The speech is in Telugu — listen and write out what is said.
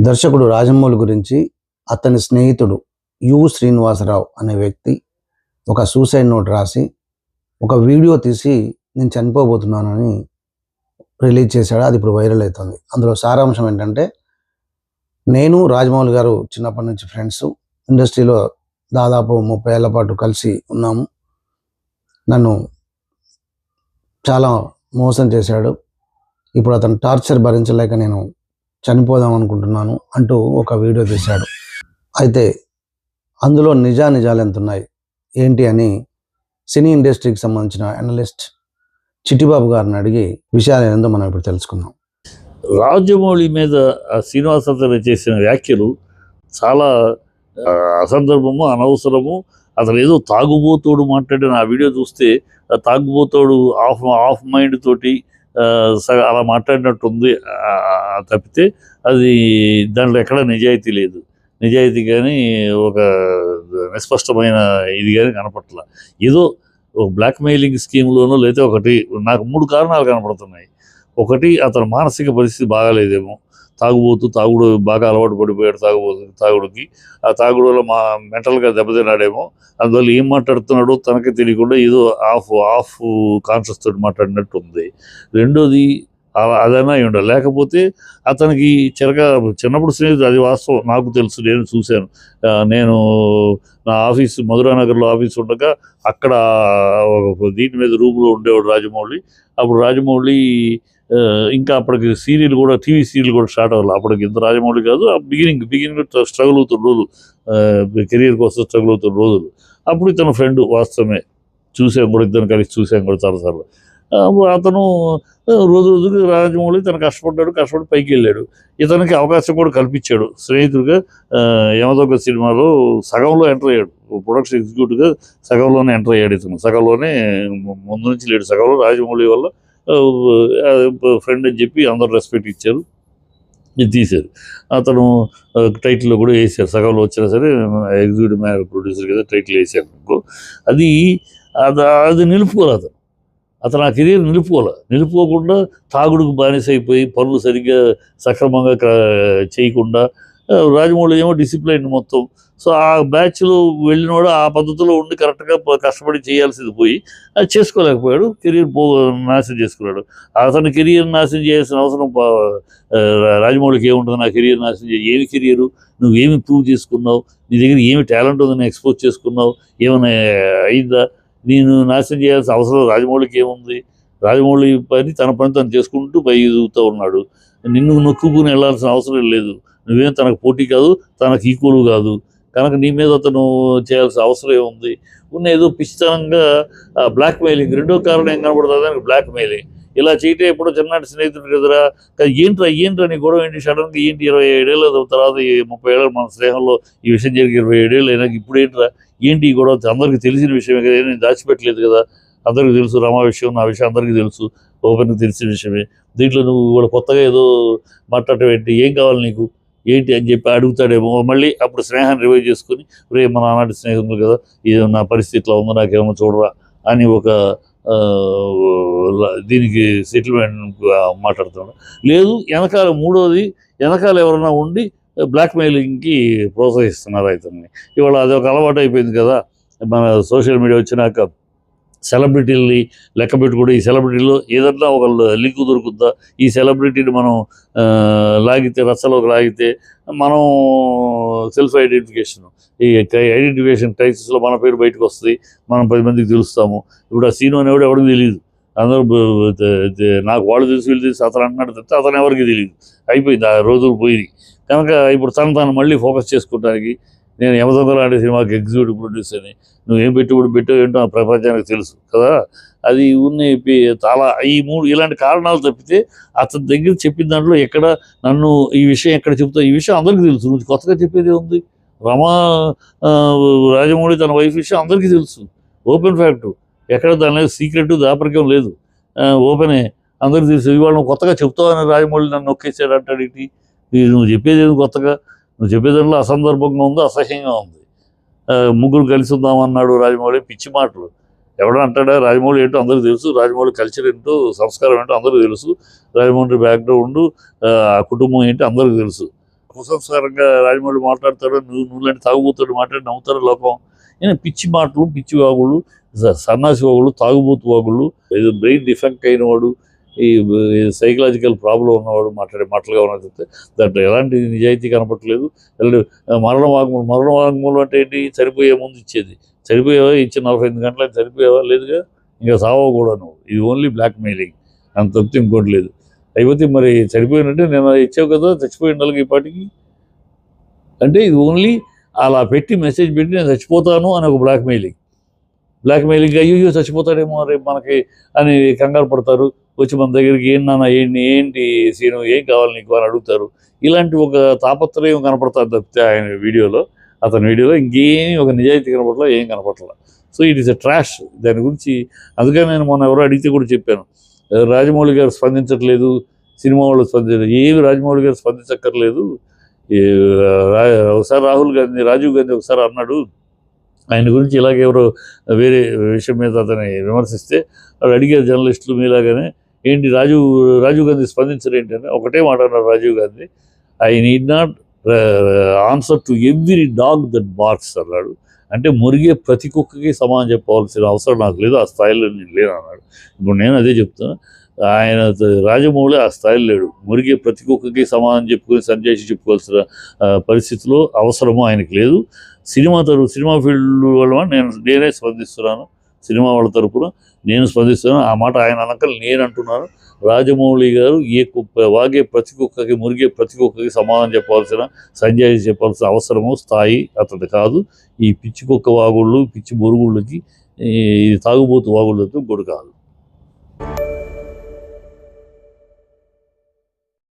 దర్శకుడు రాజమౌళి గురించి అతని స్నేహితుడు యు శ్రీనివాసరావు అనే వ్యక్తి ఒక సూసైడ్ నోట్ రాసి ఒక వీడియో తీసి నేను చనిపోబోతున్నానని రిలీజ్ చేశాడు. అది ఇప్పుడు వైరల్ అవుతుంది. అందులో సారాంశం ఏంటంటే నేను రాజమౌళి గారు చిన్నప్పటి నుంచి ఫ్రెండ్స్. ఇండస్ట్రీలో దాదాపు ముప్పై ఏళ్ళ పాటు కలిసి ఉన్నాము. నన్ను చాలా మోసం చేశాడు. ఇప్పుడు అతను టార్చర్ భరించలేక నేను చనిపోదాం అనుకుంటున్నాను అంటూ ఒక వీడియో తీశాడు. అయితే అందులో నిజా నిజాలు ఎంత ఉన్నాయి ఏంటి అని సినీ ఇండస్ట్రీకి సంబంధించిన అనలిస్ట్ చిట్టిబాబు గారిని అడిగి విషయాలు ఏందో మనం ఇప్పుడు తెలుసుకుందాం. రాజమౌళి మీద ఆ శ్రీనివాసరావు చేసిన వ్యాఖ్యలు చాలా అసందర్భము అనవసరము. అతను ఏదో తాగుబోతోడు మాట్లాడిన ఆ వీడియో చూస్తే తాగుబోతోడు ఆఫ్ ఆఫ్ మైండ్ తోటి అలా మాట్లాడినట్టు ఉంది తప్పితే అది దాంట్లో ఎక్కడ నిజాయితీ లేదు. నిజాయితీ కానీ ఒక నిస్పష్టమైన ఇది కానీ కనపట్ల ఏదో ఒక బ్లాక్మెయిలింగ్ స్కీమ్లోనో లేకపోతే ఒకటి నాకు మూడు కారణాలు కనపడుతున్నాయి. ఒకటి అతని మానసిక పరిస్థితి బాగాలేదేమో. తాగుబోతూ తాగుడు బాగా అలవాటు పడిపోయాడు తాగుబోతు తాగుడుకి. ఆ తాగుడు వల్ల మా మెంటల్గా దెబ్బతిన్నాడేమో. అందువల్ల ఏం మాట్లాడుతున్నాడో తనకే తెలియకుండా ఏదో ఆఫ్ ఆఫ్ కాన్షియస్ తోటి మాట్లాడినట్టు ఉంది రెండోది అలా- అదైనా ఉండదు లేకపోతే అతనికి చిరక చిన్నప్పుడు స్నేహితుడు అది వాస్తవం. నాకు తెలుసు నేను చూశాను. నేను నా ఆఫీస్ మధురానగర్లో ఆఫీస్ ఉండగా అక్కడ దీని మీద రూమ్లో ఉండేవాడు రాజమౌళి. అప్పుడు రాజమౌళి ఇంకా అప్పటికి సీరియల్ కూడా టీవీ సీరియల్ కూడా స్టార్ట్ అవ్వాలి. అప్పటికి ఇంత రాజమౌళి కాదు ఆ బిగినింగ్ బిగినింగ్ స్ట్రగుల్ అవుతున్న రోజులు. కెరియర్ కోసం స్ట్రగుల్ అవుతున్న రోజులు. అప్పుడు ఇతను ఫ్రెండ్ వాస్తవమే. చూసాం కూడా ఇద్దరు కలిసి చూసాం కూడా చాలాసార్లు అతను రోజు రోజుకి రాజమౌళి తను కష్టపడ్డాడు కష్టపడి పైకి వెళ్ళాడు. ఇతనికి అవకాశం కూడా కల్పించాడు. స్నేహితుడిగా ఆ, సినిమాలో సగంలో ఎంటర్ అయ్యాడు. ప్రొడక్షన్ ఎగ్జిక్యూటివ్గా సగంలోనే ఎంటర్ అయ్యాడు ఇతను. సగంలోనే ముందు నుంచి లేడు. సగంలో రాజమౌళి వల్ల ఫ్రెండ్ అని చెప్పి అందరు రెస్పెక్ట్ ఇచ్చారు. ఇది తీశారు అతను టైటిల్లో కూడా వేసారు. సగంలో వచ్చినా సరే ఎగ్జిక్యూటివ్ మేనేజర్ ప్రొడ్యూసర్ కదా టైటిల్ వేసాను అనుకో. అది అది అది నిలుపుకోలేదు అతను. అతను ఆ కెరీర్ నిలుపుకోవాలి నిలుపుకోకుండా తాగుడుకు బానిస అయిపోయి పనులు సరిగ్గా సక్రమంగా చేయకుండా రాజమౌళి ఏమో డిసిప్లైన్ మొత్తం. సో ఆ బ్యాచ్లో వెళ్ళినోడు ఆ పద్ధతిలో ఉండి కరెక్ట్గా కష్టపడి చేయాల్సింది పోయి అది చేసుకోలేకపోయాడు. కెరీర్ పో నాశనం చేసుకున్నాడు. అతని కెరీర్ నాశనం చేయాల్సిన అవసరం రాజమౌళికి ఏముంటుంది? నా కెరీర్ నాశనం చేయ ఏమి కెరీరు? నువ్వేమి ప్రూవ్ చేసుకున్నావు? నీ దగ్గర ఏమి టాలెంట్ ఉందని ఎక్స్పోజ్ చేసుకున్నావు? ఏమైనా అయిందా? నేను నాశనం చేయాల్సిన అవసరం రాజమౌళికి ఏముంది? రాజమౌళి పని తన పని తను చేసుకుంటూ పై ఎదుగుతూ ఉన్నాడు. నిన్ను నొక్కుకుని వెళ్ళాల్సిన అవసరం లేదు. నువ్వేం తనకు పోటీ కాదు తనకు ఈక్వల్ కాదు. కనుక నీ మీద అతను చేయాల్సిన అవసరం ఏముంది? ఉన్న ఏదో పిచ్చితనంగా బ్లాక్ మెయిలింగ్ రెండో కారణం ఏం కనబడుతుంది? దానికి బ్లాక్ మెయిలింగ్ ఇలా చేయటే ఎప్పుడో చిన్నటి స్నేహితుడు కదరా? కానీ ఏంట్రా ఏంట్రా నీ గొడవ ఏంటి? సడన్గా ఏంటి ఇరవై ఏడేళ్ళ తర్వాత ముప్పై ఏళ్ళ మన స్నేహంలో ఈ విషయం జరిగి ఇరవై ఏడేళ్ళు అయినాక ఇప్పుడు ఏంట్రా? ఏంటి ఈ గొడవ? అందరికీ తెలిసిన విషయమే కదా నేను దాచిపెట్టలేదు కదా. అందరికీ తెలుసు రమా విషయం నా విషయం అందరికీ తెలుసు. ఓపెన్గా తెలిసిన విషయమే. దీంట్లో నువ్వు కూడా కొత్తగా ఏదో మాట్లాడటం ఏంటి? ఏం కావాలి నీకు? ఏంటి అని చెప్పి అడుగుతాడేమో. మళ్ళీ అప్పుడు స్నేహాన్ని రివైవ్ చేసుకుని రే మన ఆనాటి స్నేహితులు కదా ఇది నా పరిస్థితి ఇట్లా ఉందో నాకేమో చూడరా అని ఒక దీనికి సెటిల్మెంట్ మాట్లాడుతున్నాడు. లేదు వెనకాల మూడోది వెనకాల ఎవరైనా ఉండి బ్లాక్మెయిలింగ్కి ప్రోత్సహిస్తున్నారు అతన్ని ఇవాళ అది ఒక అలవాటు అయిపోయింది కదా. మన సోషల్ మీడియా వచ్చినాక సెలబ్రిటీలని లెక్క పెట్టుకుంటే ఈ సెలబ్రిటీలో ఏదన్నా ఒక లింక్ దొరుకుద్దా? ఈ సెలబ్రిటీని మనం లాగితే రచ్చలోకి లాగితే మనం సెల్ఫ్ ఐడెంటిఫికేషన్ ఈ ఐడెంటిఫికేషన్ క్రైసిస్లో మన పేరు బయటకు వస్తుంది మనం పది మందికి తెలుస్తాము. ఇప్పుడు ఆ సీను అనేవాడు ఎవరికి తెలియదు అందరూ నాకు వాళ్ళు తెలిసి వీళ్ళు తెలిసి అతను అంటున్నాడు తప్పితే అతను ఎవరికి తెలియదు అయిపోయింది ఆ రోజులు పోయి కనుక ఇప్పుడు తను తాను మళ్ళీ ఫోకస్ చేసుకోవడానికి నేను యమదొంగ లాంటి సినిమాకి ఎగ్జిక్యూటివ్ ప్రొడ్యూసర్ని నువ్వు ఏం పెట్టుబడి పెట్టావు ఏంటో ఆ ప్రపంచానికి తెలుసు కదా? అది ఉన్న చాలా ఈ మూడు ఇలాంటి కారణాలు తప్పితే అతని దగ్గర చెప్పిన దాంట్లో ఎక్కడ నన్ను ఈ విషయం ఎక్కడ చెప్తావు ఈ విషయం అందరికీ తెలుసు. నువ్వు కొత్తగా చెప్పేది ఉంది రమా రాజమౌళి తన వైఫ్ విషయం అందరికీ తెలుసు. Open fact. ఎక్కడ దాని సీక్రెట్ దాపరికం లేదు. ఓపెనే. అందరికీ తెలుసు. ఇవాళ నువ్వు కొత్తగా చెప్తావని రాజమౌళి నన్ను నొక్కేసాడు అంటాడు ఏంటి? ఇది నువ్వు చెప్పేది కొత్తగా? నువ్వు చెప్పేదాంట్లో అసందర్భంగా ఉంది అసహ్యంగా ఉంది. ముగ్గురు కలిసి ఉందామన్నాడు రాజమౌళి పిచ్చి మాటలు. ఎవడో అంటాడా రాజమౌళి ఏంటో అందరికీ తెలుసు రాజమౌళి కల్చర్ ఏంటో సంస్కారం ఏంటో అందరికీ తెలుసు రాజమౌళి బ్యాక్గ్రౌండ్ ఆ కుటుంబం ఏంటో అందరికీ తెలుసు. కుసంస్కారంగా రాజమౌళి మాట్లాడతాడు నువ్వు నువ్వులాంటి తాగుబోతాడు మాట్లాడి నవ్వుతారు లోకం. ఈయన పిచ్చి మాటలు పిచ్చి వాగుళ్ళు సన్నాసి వాగుళ్ళు తాగుబోతు వాగుళ్ళు ఏదో బ్రెయిన్ డిఫెక్ట్ అయిన వాడు ఈ సైకలాజికల్ ప్రాబ్లం ఉన్నవాడు మాట్లాడే మాటలుగా ఉన్నది చెప్తే దాంట్లో ఎలాంటి నిజాయితీ కనపట్లేదు ఎలాంటి మరణ వాగ్మూలం మరణ వాగ్మూలం అంటే ఏంటి? చనిపోయే ముందు ఇచ్చేది. చనిపోయావా? ఇచ్చిన నలభై ఎనిమిది గంటలకు చనిపోయావా? లేదుగా. ఇంకా సావో కూడా నువ్వు. ఇది ఓన్లీ బ్లాక్ మెయిలింగ్ అంత తప్పితే ఇంకోటి లేదు. అయిపోతే మరి చనిపోయినట్టే నేను ఇచ్చావు కదా చచ్చిపోయిన వాళ్ళకి ఈ పాటికి? అంటే ఇది ఓన్లీ అలా పెట్టి మెసేజ్ పెట్టి నేను చచ్చిపోతాను అని ఒక బ్లాక్ మెయిలింగ్ బ్లాక్మెయిలింగ్ అయ్యో చచ్చిపోతాడేమో రేపు మనకి అని కంగారు పడతారు. వచ్చి మన దగ్గరికి ఏం నాన్న ఏంటి ఏంటి సీను ఏం కావాలి నీకు అని అడుగుతారు. ఇలాంటి ఒక తాపత్రయం కనపడుతుంది తప్పితే ఆయన వీడియోలో అతని వీడియోలో ఇంకేమి ఒక నిజాయితీ కనపడలా ఏం కనపడలా. So it is a trash దాని గురించి అందుకని నేను మొన్న ఎవరో అడిగితే కూడా చెప్పాను. రాజమౌళి గారు స్పందించట్లేదు సినిమా వాళ్ళు స్పందించలేదు ఏమి రాజమౌళి గారు స్పందించక్కర్లేదు ఒకసారి రాహుల్ గాంధీ రాజీవ్ గాంధీ ఒకసారి అన్నాడు ఆయన గురించి ఇలాగే ఎవరో వేరే విషయం మీద అతన్ని విమర్శిస్తే వాడు అడిగారు జర్నలిస్టులు మీలాగానే ఏంటి రాజీవ్ రాజీవ్ గాంధీ స్పందించరు ఏంటి అని ఒకటే మాట అన్నారు Rajiv Gandhi. I need not answer to every dog that barks అన్నాడు. అంటే మురిగే ప్రతి కుక్కకి సమానం చెప్పవలసిన అవసరం నాకు లేదు ఆ స్థాయిలో నేను లేదు అన్నాడు. ఇప్పుడు నేను అదే చెప్తున్నా. ఆయన రాజమౌళి ఆ స్థాయిలో లేడు. మురిగే ప్రతి ఒక్కరికి సమాధానం చెప్పుకొని సంజయ్ చెప్పుకోవాల్సిన పరిస్థితిలో అవసరము ఆయనకి లేదు. సినిమా తరపు సినిమా ఫీల్డ్ వల్ల నేను నేనే స్పందిస్తున్నాను. సినిమా వాళ్ళ తరపున నేను స్పందిస్తున్నాను. ఆ మాట ఆయన అనకలు నేను అంటున్నాను. రాజమౌళి గారు ఏ కుక్క వాగే ప్రతి కుక్కకి మురిగే ప్రతి కుక్కకి సమాధానం చెప్పాల్సిన సంజయ్ చెప్పాల్సిన అవసరము స్థాయి అతడి కాదు. ఈ పిచ్చి కుక్క వాగుళ్ళు పిచ్చి బొరుగుళ్ళకి ఈ తాగుబోతు వాగుళ్ళతో గొడు కాదు.